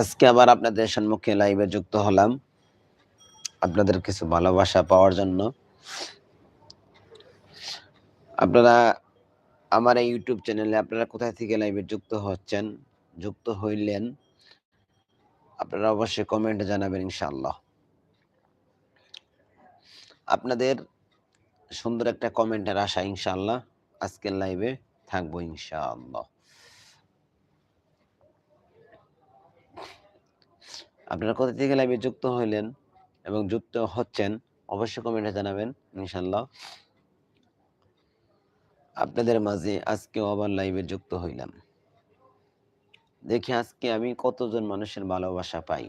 আজকে আবার আপনাদের সম্মুখে লাইভে যুক্ত হলাম। আপনাদের কিছু ভালোবাসা পাওয়ার জন্য। আপনারা আমার এই ইউটিউব চ্যানেলে আপনারা কোথায় থেকে লাইভে যুক্ত হচ্ছেন, যুক্ত হইলেন, আপনারা অবশ্যই কমেন্টে জানাবেন ইনশাআল্লাহ। আপনাদের সুন্দর একটা কমেন্টের আশা ইনশাআল্লাহ আজকের লাইভে থাকব ইনশাআল্লাহ। আপনারা কোথা থেকে লাইভে যুক্ত হইলেন এবং যুক্ত হচ্ছেন, অবশ্যই কমেন্টে জানাবেন ইনশাল্লাহ আপনাদের মাঝে আজকে আবার লাইভে যুক্ত হইলাম। দেখি আজকে আমি কতজন মানুষের ভালোবাসা পাই।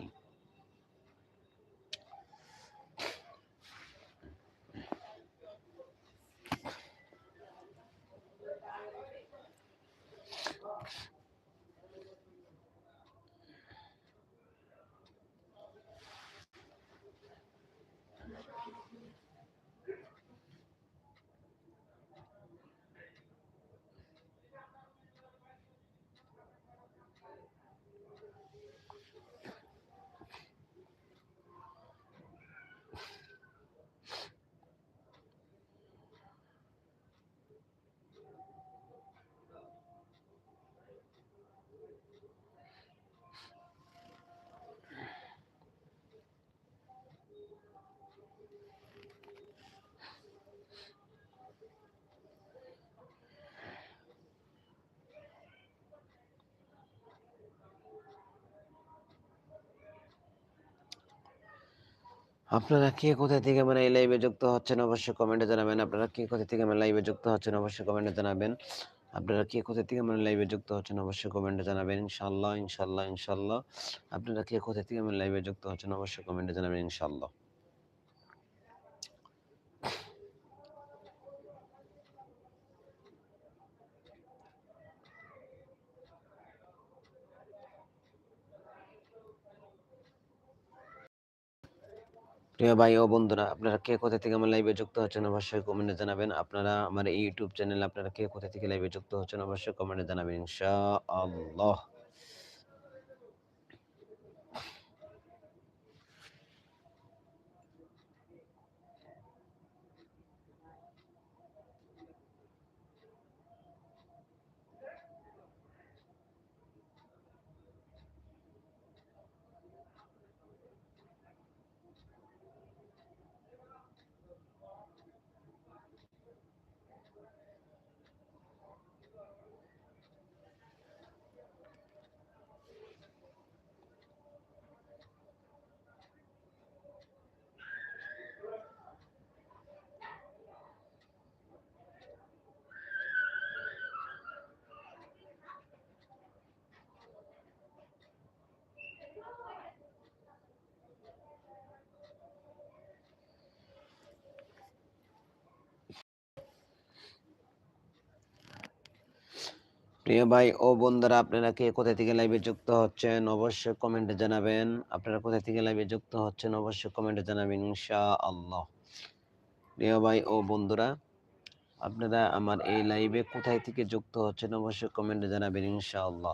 আপনারা কে কোথা থেকে মানে এই লাইভে যুক্ত হচ্ছেন অবশ্যই কমেন্টে জানাবেন। আপনারা কে কোথা থেকে মানে লাইভে যুক্ত হচ্ছেন অবশ্যই কমেন্টে জানাবেন। আপনারা কে কোথা থেকে মানে লাইভে যুক্ত হচ্ছেন অবশ্যই কমেন্টে জানাবেন ইনশাল্লাহ ইনশাল্লাহ ইনশাল্লাহ আপনারা কে কোথা থেকে মানে লাইভে যুক্ত হচ্ছেন অবশ্যই কমেন্টে জানাবেন ইনশাল্লাহ প্রিয় ভাই ও বন্ধুরা, আপনারা কে কোথা থেকে আমার লাইভে যুক্ত হচ্ছেন অবশ্যই কমেন্টে জানাবেন। আপনারা আমার ইউটিউব চ্যানেল আপনারা কে কোথা থেকে লাইভে যুক্ত হচ্ছেন অবশ্যই কমেন্টে জানাবেন, ইনশাআল্লাহ। প্রিয় ভাই ও বন্ধুরা, আপনারা কে কোথা থেকে লাইভে যুক্ত হচ্ছেন অবশ্যই কমেন্টে জানাবেন। আপনারা কোথা থেকে লাইভে যুক্ত হচ্ছেন অবশ্যই কমেন্টে জানাবেন ইনশা আল্লাহ প্রিয় ভাই ও বন্ধুরা, আপনারা আমার এই লাইভে কোথায় থেকে যুক্ত হচ্ছেন অবশ্যই কমেন্টে জানাবেন ইনশা আল্লাহ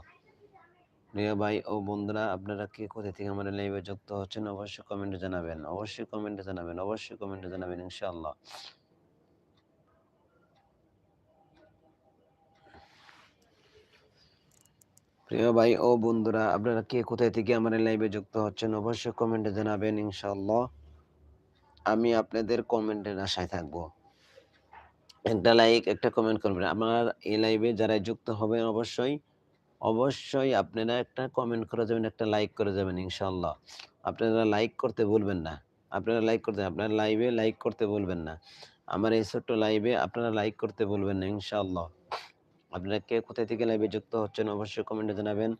প্রিয় ভাই ও বন্ধুরা, আপনারা কে কোথা থেকে আমার লাইভে যুক্ত হচ্ছেন অবশ্যই কমেন্টে জানাবেন। অবশ্যই কমেন্টে জানাবেন, অবশ্যই কমেন্টে জানাবেন ইনশাআল্লাহ। প্রিয় ভাই, ও বন্ধুরা, আপনারা কে কোথায় থেকে আমার লাইভে যুক্ত হচ্ছেন, অবশ্যই কমেন্টে জানাবেন, ইনশাআল্লাহ। আমি আপনাদের কমেন্টের আশায় থাকব। একটা লাইক একটা কমেন্ট করবেন। আপনার এই লাইভে যারা যুক্ত হবেন, অবশ্যই অবশ্যই আপনারা একটা কমেন্ট করে যাবেন, একটা লাইক করে যাবেন, ইনশাআল্লাহ। আপনারা লাইক করতে বলবেন না। আপনারা লাইক করতে, আপনারা লাইভে লাইক করতে বলবেন না। আমার এই ছোট্ট লাইভে আপনারা লাইক করতে বলবেন না, ইনশাআল্লাহ। আপনারা কে কোথায় থেকে লাইভে যুক্ত হচ্ছেন অবশ্যই কমেন্টে জানাবেন।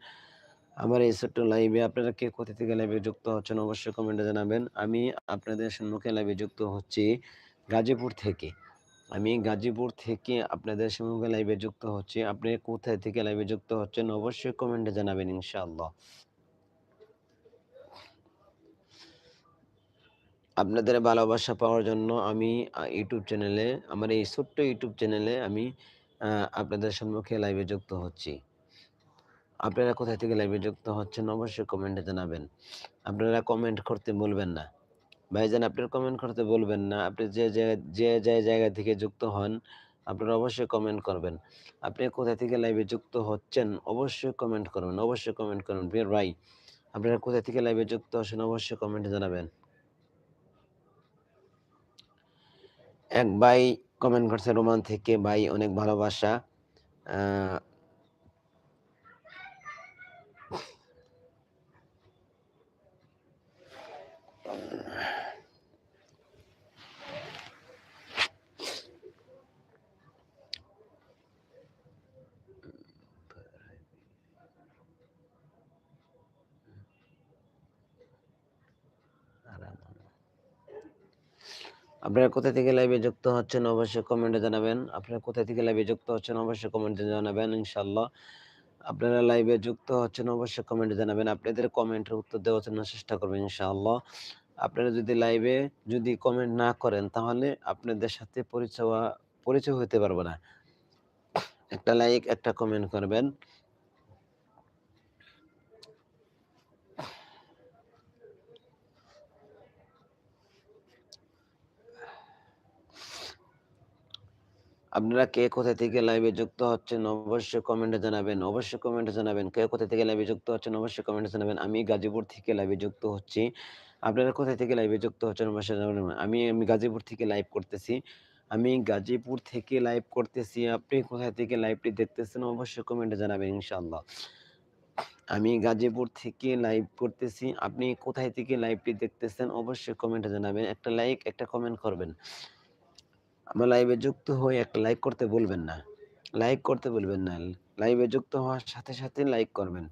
আমার এই ছোট্ট লাইভে আপনারা কে কোথা থেকে লাইভে যুক্ত হচ্ছেন অবশ্যই কমেন্টে জানাবেন। আমি আপনাদের সম্মুখে লাইভে যুক্ত হচ্ছি গাজীপুর থেকে। আমি গাজীপুর থেকে আপনাদের সম্মুখে লাইভে যুক্ত হচ্ছি। আপনি কোথায় থেকে লাইভে যুক্ত হচ্ছেন অবশ্যই কমেন্টে জানাবেন ইনশাআল্লাহ। আপনাদের ভালোবাসা পাওয়ার জন্য আমি ইউটিউব চ্যানেলে আমার এই ছোট্ট ইউটিউব চ্যানেলে আমি আপনাদের সম্মুখে লাইভে যুক্ত হচ্ছি। আপনারা কোথায় থেকে লাইভে যুক্ত হচ্ছেন অবশ্যই কমেন্টে জানাবেন। আপনারা কমেন্ট করতে বলবেন না। ভাইজান, আপনার কমেন্ট করতে বলবেন না। আপনি যে যে যে জায়গা থেকে যুক্ত হন, আপনারা অবশ্যই কমেন্ট করবেন। আপনি কোথা থেকে লাইভে যুক্ত হচ্ছেন অবশ্যই কমেন্ট করবেন, অবশ্যই কমেন্ট করবেন। বিয়ার ভাই, আপনারা কোথা থেকে লাইভে যুক্ত হচ্ছেন অবশ্যই কমেন্টে জানাবেন। এক ভাই কমেন্ট করছে রোমান থেকে ভাই অনেক ভালোবাসা। আপনারা কোথা থেকে লাইভে যুক্ত হচ্ছেন অবশ্যই কমেন্টে জানাবেন। আপনারা কোথা থেকে লাইভে যুক্ত হচ্ছেন অবশ্যই কমেন্টে জানাবেন ইনশাল্লাহ আপনারা লাইভে যুক্ত হচ্ছেন অবশ্যই কমেন্টে জানাবেন। আপনাদের কমেন্টের উত্তর দেওয়ার জন্য চেষ্টা করবেন ইনশাআল্লাহ। আপনারা যদি লাইভে যদি কমেন্ট না করেন তাহলে আপনাদের সাথে পরিচয় পরিচয় হতে পারব না। একটা লাইক একটা কমেন্ট করবেন। আপনারা কে কোথা থেকে লাইভে যুক্ত হচ্ছেন অবশ্যই কমেন্টে জানাবেন, অবশ্যই কমেন্টে জানাবেন কে কোথা থেকে লাইভে যুক্ত হচ্ছেন অবশ্যই কমেন্টে জানাবেন। আমি গাজীপুর থেকে লাইভে যুক্ত হচ্ছি। আপনারা কোথা থেকে লাইভে যুক্ত হচ্ছেন অবশ্যই জানাবেন। আমি আমি গাজীপুর থেকে লাইভ করতেছি। আমি গাজীপুর থেকে লাইভ করতেছি। আপনি কোথায় থেকে লাইভটি দেখতেছেন অবশ্যই কমেন্টে জানাবেন ইনশাআল্লাহ। আমি গাজীপুর থেকে লাইভ করতেছি। আপনি কোথায় থেকে লাইভটি দেখতেছেন অবশ্যই কমেন্টে জানাবেন। একটা লাইক একটা কমেন্ট করবেন। আমার লাইভে যুক্ত হয়ে একটা লাইক করতে বলবেন না। লাইক করতে বলবেন না। লাইভে যুক্ত হওয়ার সাথে সাথে লাইক করবেন।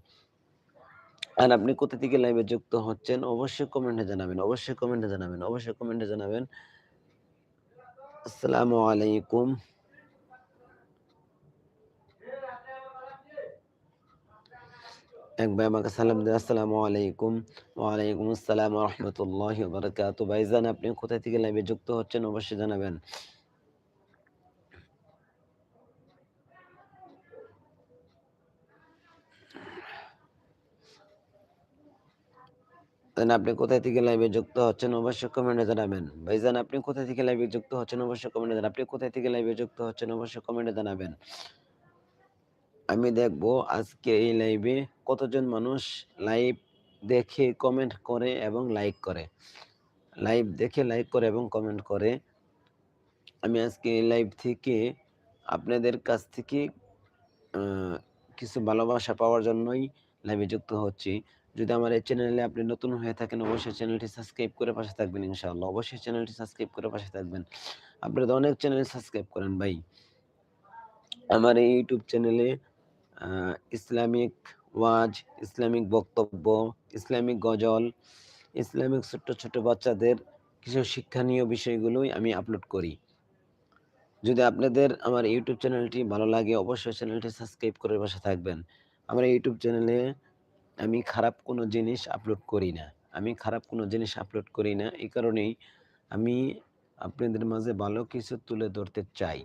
আর আপনি কোথা থেকে লাইভে যুক্ত হচ্ছেন অবশ্যই কমেন্টে জানাবেন, অবশ্যই কমেন্টে জানাবেন, অবশ্যই কমেন্টে জানাবেন। আসসালামু আলাইকুম। এক ভাই আমাকে সালাম দেন আসসালামু আলাইকুম। ওয়ালাইকুম আসসালাম রহমতুল্লাহ বারকাত ভাইজান, আপনি কোথায় থেকে লাইভে যুক্ত হচ্ছেন অবশ্যই জানাবেন। দেন আপনি কোথায় থেকে লাইভে যুক্ত হচ্ছেন অবশ্যই কমেন্টে জানাবেন। ভাইজান, আপনি কোথায় থেকে লাইভে যুক্ত হচ্ছেন অবশ্যই কমেন্টে জানাবেন। আপনি কোথায় থেকে লাইভে যুক্ত হচ্ছেন অবশ্যই কমেন্টে জানাবেন। আমি দেখব আজকে এই লাইভে কতজন মানুষ লাইভ দেখে কমেন্ট করে এবং লাইক করে। লাইভ দেখে লাইক করে এবং কমেন্ট করে। আমি আজকে এই লাইভ থেকে আপনাদের কাছ থেকে কিছু ভালোবাসা পাওয়ার জন্যই লাইভে যুক্ত হচ্ছি। যদি আমার এই চ্যানেলে আপনি নতুন হয়ে থাকেন, অবশ্যই চ্যানেলটি সাবস্ক্রাইব করে পাশে থাকবেন ইনশাআল্লাহ। অবশ্যই চ্যানেলটি সাবস্ক্রাইব করে পাশে থাকবেন। আপনারা তো অনেক চ্যানেল সাবস্ক্রাইব করেন ভাই। আমার এই ইউটিউব চ্যানেলে ইসলামিক ওয়াজ, ইসলামিক বক্তব্য, ইসলামিক গজল, ইসলামিক ছোট্ট ছোট বাচ্চাদের কিছু শিক্ষণীয় বিষয়গুলোই আমি আপলোড করি। যদি আপনাদের আমার ইউটিউব চ্যানেলটি ভালো লাগে, অবশ্যই চ্যানেলটি সাবস্ক্রাইব করে পাশে থাকবেন। আমার ইউটিউব চ্যানেলে আমি খারাপ কোনো জিনিস আপলোড করি না। আমি খারাপ কোনো জিনিস আপলোড করি না, এই কারণেই আমি আপনাদের মাঝে ভালো কিছু তুলে ধরতে চাই।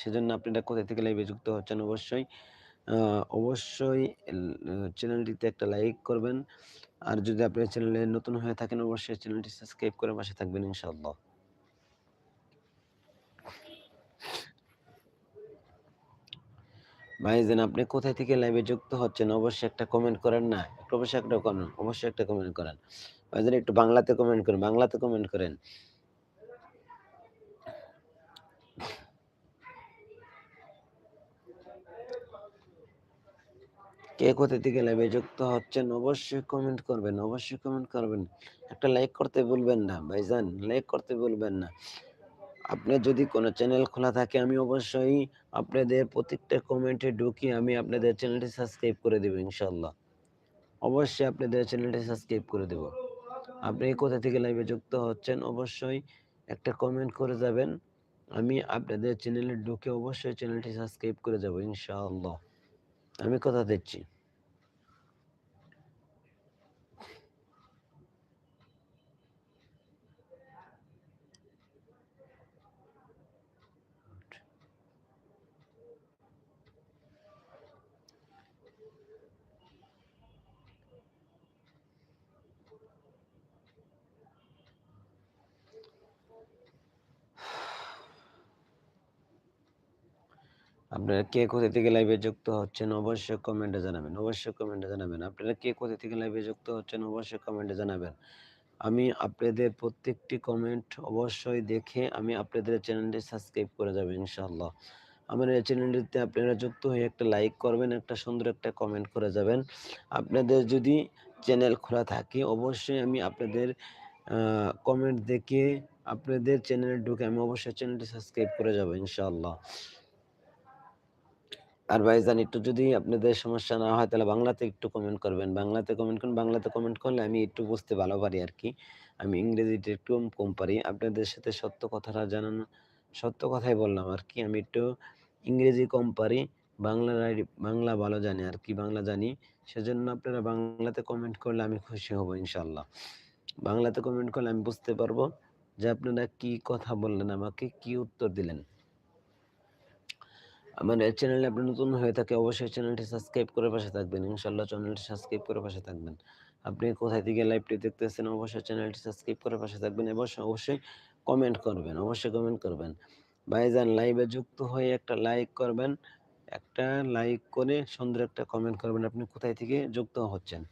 সেজন্য আপনারা কোথা থেকে লাইভে যুক্ত হচ্ছেন অবশ্যই অবশ্যই চ্যানেলটিতে একটা লাইক করবেন। আর যদি আপনার চ্যানেলে নতুন হয়ে থাকেন, অবশ্যই চ্যানেলটি সাবস্ক্রাইব করে পাশে থাকবেন, ইনশাআল্লাহ। ভাইজান আপনি কোথায় থেকে লাইভে যুক্ত হচ্ছেন? অবশ্যই একটা কমেন্ট করেন না। অবশ্যই একটা করেন, অবশ্যই একটা কমেন্ট করেন। ভাইজান একটু বাংলাতে কমেন্ট করেন, বাংলাতে কমেন্ট করেন। কে কোথা থেকে লাইভে যুক্ত হচ্ছেন? অবশ্যই কমেন্ট করবেন, অবশ্যই কমেন্ট করবেন। একটা লাইক করতে ভুলবেন না ভাইজান লাইক করতে ভুলবেন না। আপনার যদি কোনো চ্যানেল খোলা থাকে, আমি অবশ্যই আপনাদের প্রত্যেকটা কমেন্টে ঢুকি, আমি আপনাদের চ্যানেলটি সাবস্ক্রাইব করে দেবো ইনশাল্লাহ অবশ্যই আপনাদের চ্যানেলটি সাবস্ক্রাইব করে দেব। আপনি কোথা থেকে লাইভে যুক্ত হচ্ছেন, অবশ্যই একটা কমেন্ট করে যাবেন। আমি আপনাদের চ্যানেলে ঢুকে অবশ্যই চ্যানেলটি সাবস্ক্রাইব করে যাব ইনশাআল্লাহ। আমি কথা দিচ্ছি। আপনারা কে কোথা থেকে লাইভে যুক্ত হচ্ছেন অবশ্যই কমেন্টে জানাবেন, অবশ্যই কমেন্টে জানাবেন। আপনারা কে কোথা থেকে লাইভে যুক্ত হচ্ছেন অবশ্যই কমেন্টে জানাবেন। আমি আপনাদের প্রত্যেকটি কমেন্ট অবশ্যই দেখে আমি আপনাদের চ্যানেলটি সাবস্ক্রাইব করে যাব ইনশাআল্লাহ। আমার এই চ্যানেলটিতে আপনারা যুক্ত হয়ে একটা লাইক করবেন, একটা সুন্দর একটা কমেন্ট করে যাবেন। আপনাদের যদি চ্যানেল খোলা থাকে, অবশ্যই আমি আপনাদের কমেন্ট দেখে আপনাদের চ্যানেলে ঢুকে আমি অবশ্যই চ্যানেলটি সাবস্ক্রাইব করে যাব ইনশাআল্লাহ। আর ভাইজান, একটু যদি আপনাদের সমস্যা না হয়, তাহলে বাংলাতে একটু কমেন্ট করবেন। বাংলাতে কমেন্ট করুন, বাংলাতে কমেন্ট করলে আমি একটু বুঝতে ভালো পারি আর কি আমি ইংরেজিতে একটু কম পারি। আপনাদের সাথে সত্য কথাটা জানানো, সত্য কথাই বললাম আর কি আমি একটু ইংরেজি কম পারি বাংলা বাংলা ভালো জানি আর কি বাংলা জানি। সেজন্য আপনারা বাংলাতে কমেন্ট করলে আমি খুশি হব ইনশাল্লাহ বাংলাতে কমেন্ট করলে আমি বুঝতে পারব যে আপনারা কি কথা বললেন, আমাকে কি উত্তর দিলেন। আমার এই চ্যানেলে আপনি নতুন হয়ে থাকে অবশ্যই চ্যানেলটি সাবস্ক্রাইব করে পাশে থাকবেন। ইনশাল্লাহ চ্যানেলটি সাবস্ক্রাইব করে পাশে থাকবেন। আপনি কোথায় থেকে লাইভটি দেখতেছেন অবশ্যই চ্যানেলটি সাবস্ক্রাইব করে পাশে থাকবেন এবং অবশ্যই কমেন্ট করবেন, অবশ্যই কমেন্ট করবেন। ভাইজান লাইভে যুক্ত হয়ে একটা লাইক করবেন, একটা লাইক করে সুন্দর একটা কমেন্ট করবেন আপনি কোথায় থেকে যুক্ত হচ্ছেন।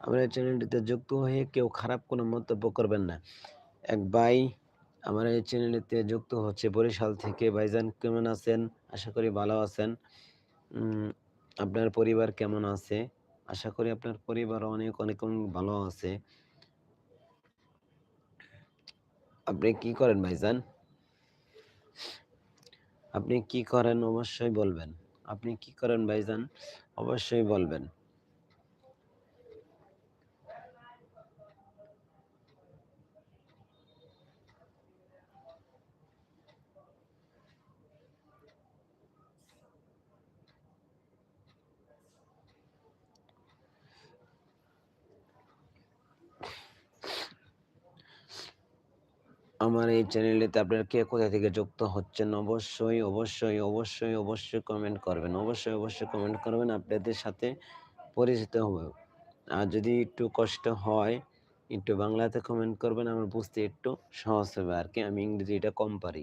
আমার চ্যানেলটিতে যুক্ত হয়ে কেউ খারাপ কোনো মন্তব্য করবেন না। এক ভাই আমার এই চ্যানেলেতে যুক্ত হচ্ছে বরিশাল থেকে ভাইজান কেমন আছেন? আশা করি ভালো আছেন। আপনার পরিবার কেমন আছে? আশা করি আপনার পরিবার অনেক অনেক ভালো আছে। আপনি কি করেন ভাইজান? আপনি কি করেন অবশ্যই বলবেন। আপনি কি করেন ভাইজান? অবশ্যই বলবেন। আমার এই চ্যানেলেতে আপনারা কে কোথা থেকে যুক্ত হচ্ছেন, অবশ্যই অবশ্যই অবশ্যই অবশ্যই কমেন্ট করবেন। অবশ্যই অবশ্যই কমেন্ট করবেন, আপনাদের সাথে পরিচিত হব। আর যদি একটু কষ্ট হয়, একটু বাংলাতে কমেন্ট করবেন, আমার বুঝতে একটু সহজ হবে আর কি আমি ইংরেজি এটা কম পারি।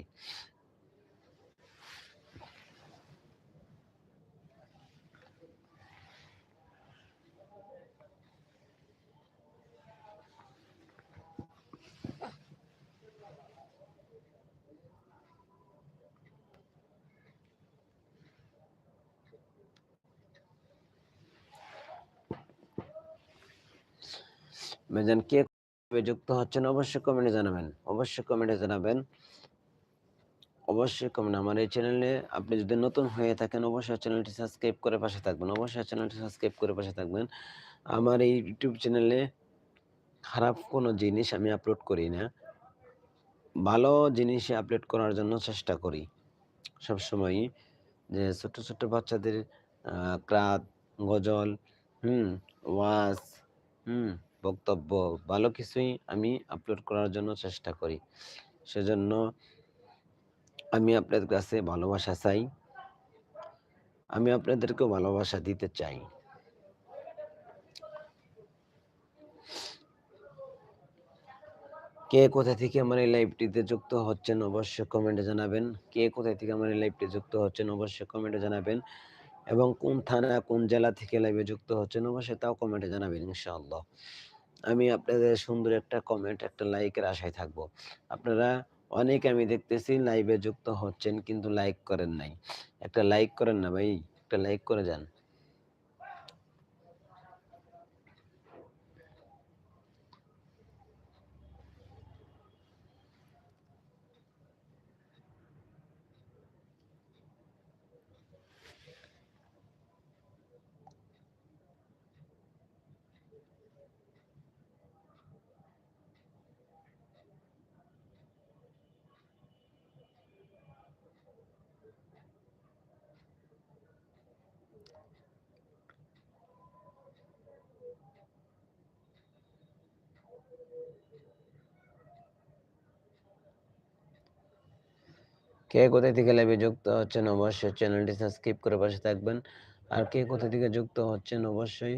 মেজান কে যুক্ত হচ্ছেন? অবশ্যই কমেন্টে জানাবেন। অবশ্যই কমেন্টে জানাবেন। অবশ্যই কমেন্ট আমার এই চ্যানেলে। আপনি যদি নতুন হয়ে থাকেন, অবশ্যই চ্যানেলটি সাবস্ক্রাইব করে পাশে থাকবেন। অবশ্যই চ্যানেলটি সাবস্ক্রাইব করে পাশে থাকবেন। আমার এই ইউটিউব চ্যানেলে খারাপ কোনো জিনিস আমি আপলোড করি না। ভালো জিনিসে আপলোড করার জন্য চেষ্টা করি। সবসময়ই যে ছোট ছোট বাচ্চাদের ক্রাত, গজল, হুম, ওয়াজ, হুম বক্তব্য ভালো কিছুই আমি আপলোড করার জন্য চেষ্টা করি। সেজন্য আমি আপনাদের কাছে ভালোবাসা চাই। আমি আপনাদেরকে ভালোবাসা দিতে চাই। কে কোথা থেকে আমার এই লাইভটিতে যুক্ত হচ্ছেন অবশ্যই কমেন্টে জানাবেন। কে কোথা থেকে আমার এই লাইভটি যুক্ত হচ্ছেন অবশ্যই কমেন্টে জানাবেন। এবং কোন থানা, কোন জেলা থেকে লাইভে যুক্ত হচ্ছেন অবশ্যই তাও কমেন্টে জানাবেন ইনশাআল্লাহ। আমি আপনাদের সুন্দর একটা কমেন্ট একটা লাইকের আশায় থাকব। আপনারা অনেক আমি দেখতেছি লাইভে যুক্ত হচ্ছেন, কিন্তু লাইক করেন নাই। একটা লাইক করেন না ভাই, একটা লাইক করে যান। কে কোথায় থেকে লাইভে যুক্ত হচ্ছেন? অবশ্যই চ্যানেলটি সাবস্ক্রাইব করে পাশে থাকবেন। আর কে কোথা থেকে যুক্ত হচ্ছেন? অবশ্যই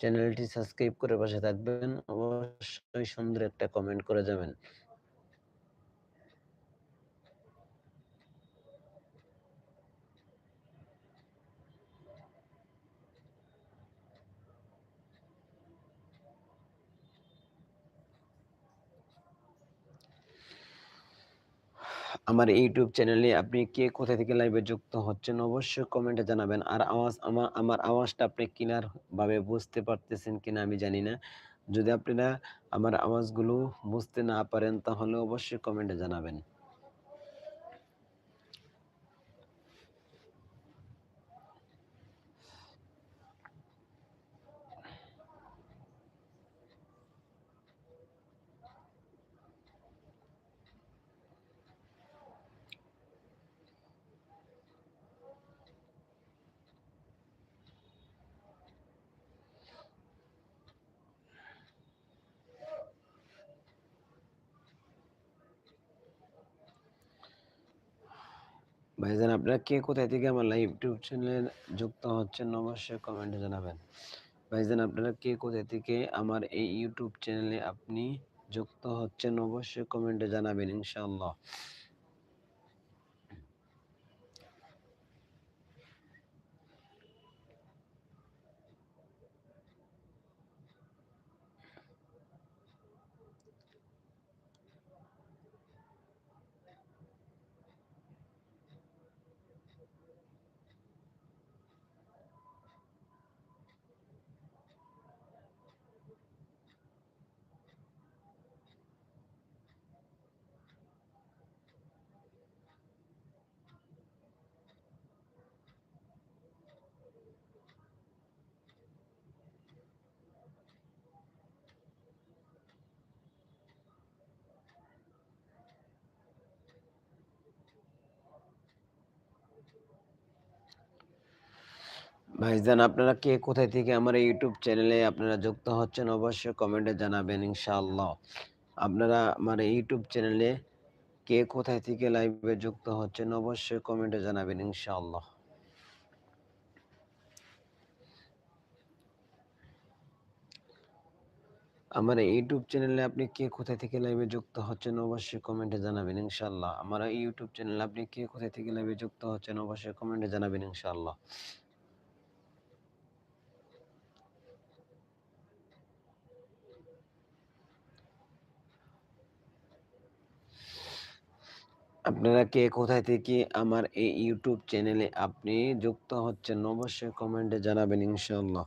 চ্যানেলটি সাবস্ক্রাইব করে পাশে থাকবেন। অবশ্যই সুন্দর একটা কমেন্ট করে যাবেন। আমার ইউটিউব চ্যানেলে আপনি কে কোথা থেকে লাইভে যুক্ত হচ্ছেন অবশ্যই কমেন্টে জানাবেন। আর আওয়াজ আমার আমার আওয়াজটা আপনি কিনারভাবে ভাবে বুঝতে পারতেছেন কিনা আমি জানি না। যদি আপনারা আমার আওয়াজগুলো বুঝতে না পারেন, তাহলে অবশ্যই কমেন্টে জানাবেন। ভাইজান আপনারা কে কোথায় থেকে আমার লাইভ ইউটিউব চ্যানেলে যুক্ত হচ্ছেন অবশ্যই কমেন্টে জানাবেন। ভাইজান আপনারা কে কোথায় থেকে আমার এই ইউটিউব চ্যানেলে আপনি যুক্ত হচ্ছেন অবশ্যই কমেন্টে জানাবেন, ইনশাআল্লাহ। ভাইজান আপনারা কে? কোথায় থেকে? আমার এই ইউটিউব চ্যানেলে আপনারা যুক্ত হচ্ছেন, অবশ্যই কমেন্টে জানাবেন, ইনশাআল্লাহ। আপনারা আমার ইউটিউব চ্যানেলে কে কোথায় থেকে লাইভে যুক্ত হচ্ছেন, অবশ্যই কমেন্টে জানাবেন, ইনশাআল্লাহ। আমার ইউটিউব চ্যানেলে আপনি কে কোথায় থেকে লাইভে যুক্ত হচ্ছেন, অবশ্যই কমেন্টে জানাবেন, ইনশাআল্লাহ। আমার ইউটিউব চ্যানেলে আপনি কে কোথায় থেকে লাইভে যুক্ত হচ্ছেন, অবশ্যই কমেন্টে জানাবেন, ইনশাআল্লাহ। আপনারা কে? কোথায় থেকে? আমার এই ইউটিউব চ্যানেলে আপনি যুক্ত হচ্ছেন, অবশ্যই কমেন্টে জানাবেন ইনশাআল্লাহ।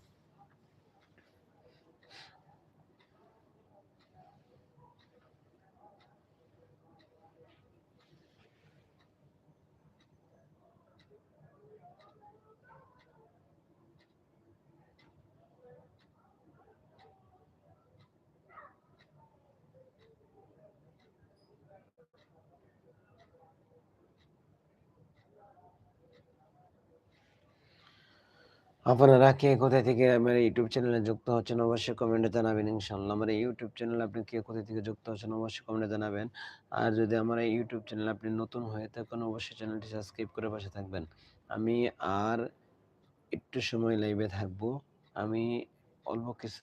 আপনারা কে, কোথায় থেকে আমার ইউটিউব চ্যানেলে যুক্ত হচ্ছেন অবশ্যই কমেন্টে জানাবেন, ইনশাআল্লাহ। আমার ইউটিউব চ্যানেলে আপনি কে, কোথায় থেকে যুক্ত হচ্ছেন অবশ্যই কমেন্টে জানাবেন। আর যদি আমার ইউটিউব চ্যানেলে আপনি নতুন হয়ে থাকেন, অবশ্যই চ্যানেলটি সাবস্ক্রাইব করে পাশে থাকবেন। আমি আর একটু সময় লাইভে থাকব। আমি অল্প কিছু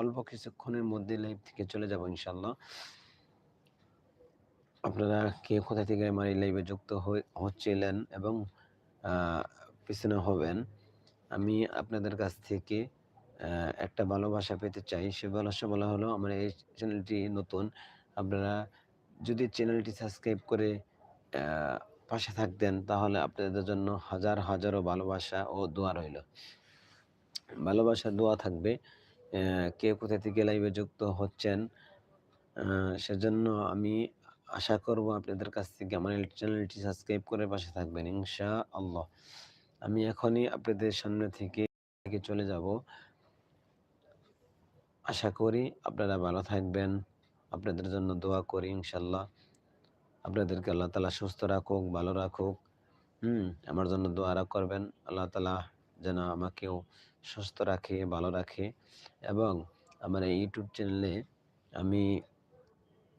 অল্প কিছুক্ষণের মধ্যে লাইভ থেকে চলে যাব, ইনশাআল্লাহ। আপনারা কে, কোথায় থেকে আমার এই লাইভে যুক্ত হচ্ছিলেন এবং পিছনে হবেন আমি আপনাদের কাছ থেকে একটা ভালোবাসা পেতে চাই। সে ভালোবাসা বলা হলো, আমার এই চ্যানেলটি নতুন। আপনারা যদি চ্যানেলটি সাবস্ক্রাইব করে পাশে থাকতেন, তাহলে আপনাদের জন্য হাজার হাজারো ভালোবাসা ও দোয়া রইল। ভালোবাসা দোয়া থাকবে। কে কোথা থেকে লাইভে যুক্ত হচ্ছেন সেজন্য আমি আশা করব আপনাদের কাছ থেকে আমার চ্যানেলটি সাবস্ক্রাইব করে পাশে থাকবেন ইনশা আল্লাহ আমি এখনই আপনাদের সামনে থেকে চলে যাব। আশা করি আপনারা ভালো থাকবেন। আপনাদের জন্য দোয়া করি ইনশাল্লাহ। আপনাদেরকে আল্লাহ তালা সুস্থ রাখুক, ভালো রাখুক। হুম, আমার জন্য দোয়ারা করবেন। আল্লাহ তালা যেন আমাকেও সুস্থ রাখে, ভালো রাখে। এবং আমার এই ইউটিউব চ্যানেলে আমি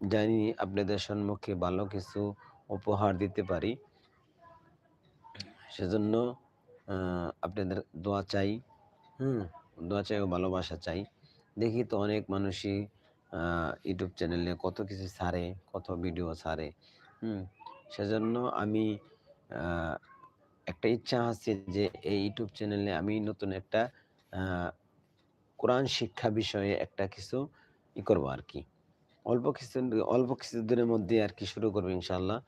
জানি আপনাদের সম্মুখে ভালো কিছু উপহার দিতে পারি। সেজন্য আপনাদের দোয়া চাই, হুম? দোয়া চাই ও ভালোবাসা চাই। দেখি তো অনেক মানুষই ইউটিউব চ্যানেলে কত কিছু ছাড়ে, কত ভিডিও ছাড়ে, হুম? সেজন্য আমি একটা ইচ্ছা আছে যে এই ইউটিউব চ্যানেলে আমি নতুন একটা কোরআন শিক্ষা বিষয়ে একটা কিছু ই করব আর কি। অল্প কিছু, অল্প কিছুদিনের মধ্যে আর কি শুরু করব ইনশাল্লাহ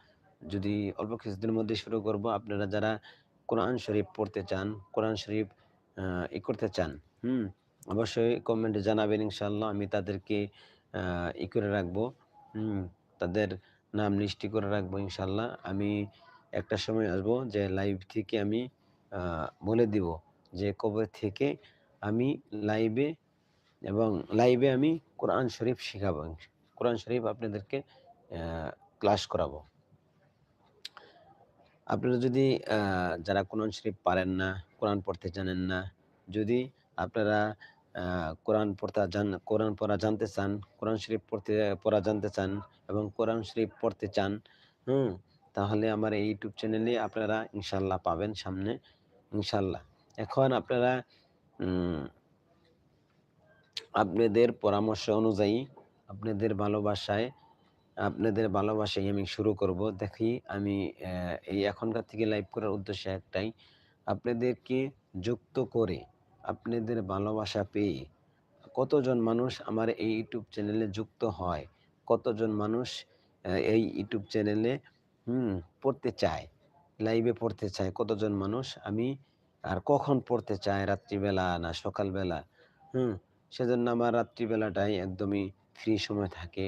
যদি অল্প কিছুদিনের মধ্যে শুরু করব, আপনারা যারা কোরআন শরীফ পড়তে চান, কোরআন শরীফ ই করতে চান, হুম, অবশ্যই কমেন্টে জানাবেন ইনশাল্লাহ আমি তাদেরকে ই করে রাখব, হুম, তাদের নাম লিস্টি করে রাখব ইনশাল্লাহ আমি একটা সময় আসব যে লাইভ থেকে আমি বলে দিব যে কবে থেকে আমি লাইভে এবং লাইভে আমি কোরআন শরীফ শেখাবো, কোরআন শরীফ আপনাদেরকে ক্লাস করাবো। আপনারা যদি যারা কোরআন শরীফ পারেন না, কোরআন পড়তে জানেন না, যদি আপনারা কোরআন পড়তে জান, কোরআন পড়া জানতে চান, কোরআন শরীফ পড়তে, পড়া জানতে চান এবং কোরআন শরীফ পড়তে চান, হুম, তাহলে আমার এই ইউটিউব চ্যানেলে আপনারা ইনশাল্লাহ পাবেন সামনে, ইনশাল্লাহ। এখন আপনারা আপনাদের পরামর্শ অনুযায়ী, আপনাদের ভালোবাসায় আপনাদের ভালোবাসায় আমি শুরু করব। দেখি আমি এই এখনকার থেকে লাইভ করার উদ্দেশ্য একটাই। আপনাদেরকে যুক্ত করে আপনাদের ভালোবাসা পেয়ে কতজন মানুষ আমার এই ইউটিউব চ্যানেলে যুক্ত হয়, কতজন মানুষ এই ইউটিউব চ্যানেলে হুম, পড়তে চায় লাইভে পড়তে চায়, কতজন মানুষ আমি আর কখন পড়তে চায়, রাত্রিবেলা না সকালবেলা, হুম, সেজন্য আমার রাত্রিবেলাটাই একদমই ফ্রি সময় থাকে।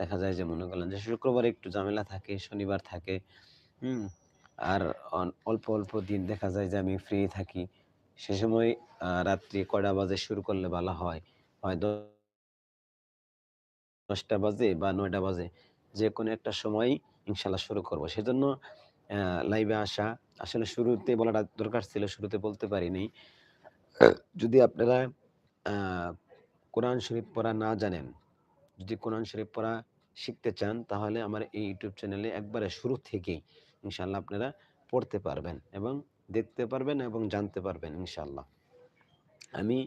দেখা যায় যে, মনে করলেন যে, শুক্রবার একটু ঝামেলা থাকে, শনিবার থাকে, হুম? আর অল্প অল্প দিন দেখা যায় যে, আমি ফ্রি থাকি। সে সময় রাত্রি কয়টা বাজে শুরু করলে ভালো হয়? হয় দশটা বাজে বা নয়টা বাজে। যে কোনো একটা সময় ইনশাল্লাহ শুরু করব। সেজন্য লাইভে আসা, আসলে শুরুতে বলাটা দরকার ছিল, শুরুতে বলতে পারিনি। যদি আপনারা কোরআন শরীফ পড়া না জানেন, যদি কোরআন শরীফ পড়া শিখতে চান, তাহলে আমার এই ইউটিউব চ্যানেলে একবারে শুরু থেকেই ইনশাল্লাহ আপনারা পড়তে পারবেন এবং দেখতে পারবেন এবং জানতে পারবেন ইনশাল্লাহ আমি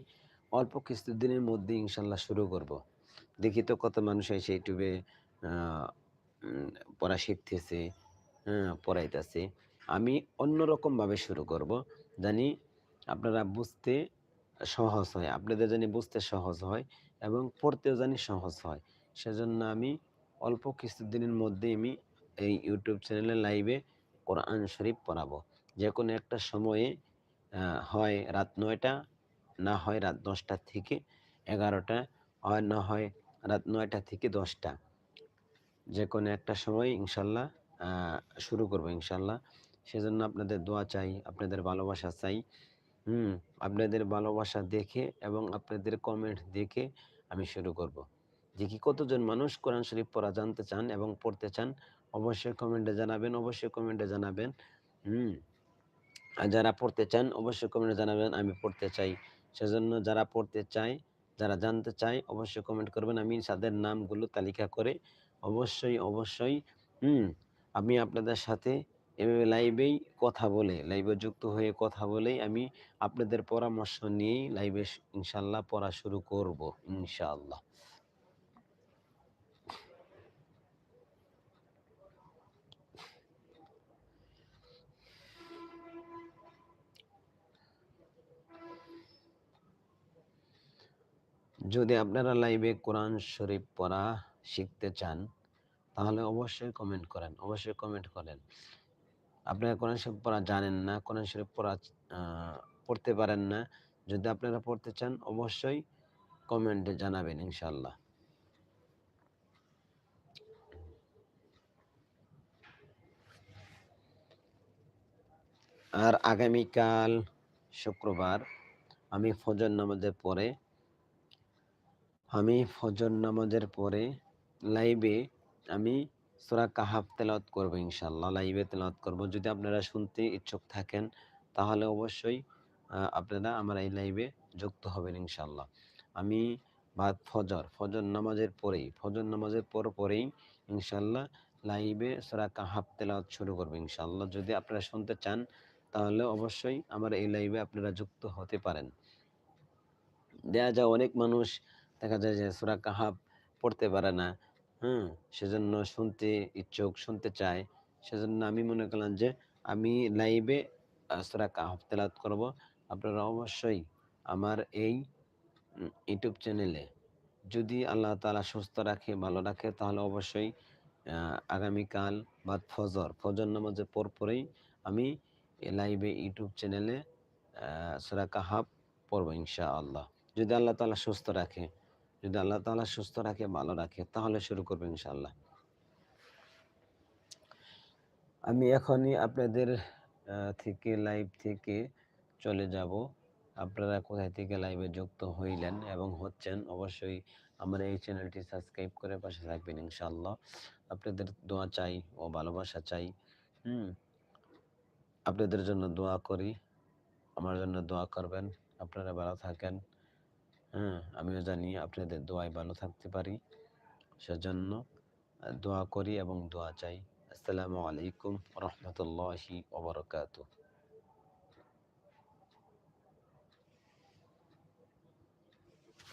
অল্প কিছুদিনের মধ্যে ইনশাল্লাহ শুরু করব। দেখি তো কত মানুষ এসে ইউটিউবে পড়া শিখতেছে পড়াইতেছে। আমি অন্যরকম ভাবে শুরু করব। জানি আপনারা বুঝতে সহজ হয়, আপনাদের জানি বুঝতে সহজ হয় এবং পড়তেও জানি সহজ হয়। সেজন্য আমি অল্প কিছুদিনের মধ্যে আমি এই ইউটিউব চ্যানেলে লাইভে কোরআন শরীফ পড়াবো। যে কোনো একটা সময়ে হয় রাত নয়টা, না হয় রাত দশটা থেকে এগারোটা, হয় না হয় রাত নয়টা থেকে দশটা। যে কোনো একটা সময় ইনশাল্লাহ শুরু করব ইনশাল্লাহ। সেজন্য আপনাদের দোয়া চাই, আপনাদের ভালোবাসা চাই। হুম, আপনাদের ভালোবাসা দেখে এবং আপনাদের কমেন্ট দেখে আমি শুরু করব। দেখি কতজন মানুষ কোরআন শরীফ পড়া জানতে চান এবং পড়তে চান, অবশ্যই কমেন্টে জানাবেন, অবশ্যই কমেন্টে জানাবেন। হুম, আর যারা পড়তে চান, অবশ্যই কমেন্টে জানাবেন, আমি পড়তে চাই। সেজন্য যারা পড়তে চায়, যারা জানতে চায়, অবশ্যই কমেন্ট করবেন। আমি তাদের নামগুলো তালিকা করে অবশ্যই অবশ্যই, হুম, আমি আপনাদের সাথে এভাবে লাইভেই কথা বলে লাইভে যুক্ত হয়ে কথা বলেই আমি আপনাদের পরামর্শ নিয়েই লাইভে ইনশাল্লাহ পড়া শুরু করব ইনশাআল্লাহ যদি আপনারা লাইভে কোরআন শরীফ পড়া শিখতে চান, তাহলে অবশ্যই কমেন্ট করেন, অবশ্যই কমেন্ট করেন। আপনারা কোরআন শরীফ পড়া জানেন না, কোরআন শরীফ পড়া পড়তে পারেন না, যদি আপনারা পড়তে চান, অবশ্যই কমেন্টে জানাবেন ইনশাল্লাহ আর আগামীকাল শুক্রবার আমি ফজর নামাজের পরে আমি ফজর নামাজের পরে লাইভে আমি সূরা কাহাফ তেলাওয়াত করব ইনশাআল্লাহ লাইভে তেলাওয়াত করব। যদি আপনারা শুনতে ইচ্ছুক থাকেন, তাহলে অবশ্যই আপনারা আমার এই লাইভে যুক্ত হবেন ইনশাআল্লাহ। আমি বা ফজর ফজর নামাজের পরেই, ফজর নামাজের পর পরেই ইনশাল্লাহ লাইভে সুরা কাহাব তেলাওয়াত শুরু করবে ইনশাল্লাহ যদি আপনারা শুনতে চান, তাহলে অবশ্যই আমার এই লাইভে আপনারা যুক্ত হতে পারেন। দেখা যায় অনেক মানুষ দেখা যায় যে সুরা কাহাব পড়তে পারে না। হুম? সেজন্য শুনতে ইচ্ছুক, শুনতে চায়। সেজন্য আমি মনে করলাম যে আমি লাইভে সুরা কাহাব তেলাওয়াত করব। আপনারা অবশ্যই আমার এই ইউটিউব চ্যানেলে যদি আল্লাহ তালা সুস্থ রাখে, ভালো রাখে, তাহলে অবশ্যই আগামীকাল বা ফজর ফজর নামাজের পর পরেই আমি লাইভে ইউটিউব চ্যানেলে সুরা কাহাব পড়ব ইনশা আল্লাহ যদি আল্লাহ তালা সুস্থ রাখে। যদি আল্লাহ তালা সুস্থ রাখে, ভালো রাখে, তাহলে শুরু করব ইনশাল্লাহ আমি এখনই আপনাদের থেকে লাইভ থেকে চলে যাব। আপনারা কোথায় থেকে লাইভে যুক্ত হইলেন এবং হচ্ছেন, অবশ্যই আমার এই চ্যানেলটি সাবস্ক্রাইব করে পাশে থাকবেন ইনশাল্লাহ আপনাদের দোয়া চাই ও ভালোবাসা চাই। হুম, আপনাদের জন্য দোয়া করি। আমার জন্য দোয়া করবেন। আপনারা ভালো থাকেন। হ্যাঁ আমিও জানি আপনাদের দোয়ায় ভালো থাকতে পারি। সেজন্য দোয়া করি এবং দোয়া চাই। আসসালামু আলাইকুম রহমতুল্লাহি ওবরাকাতুহ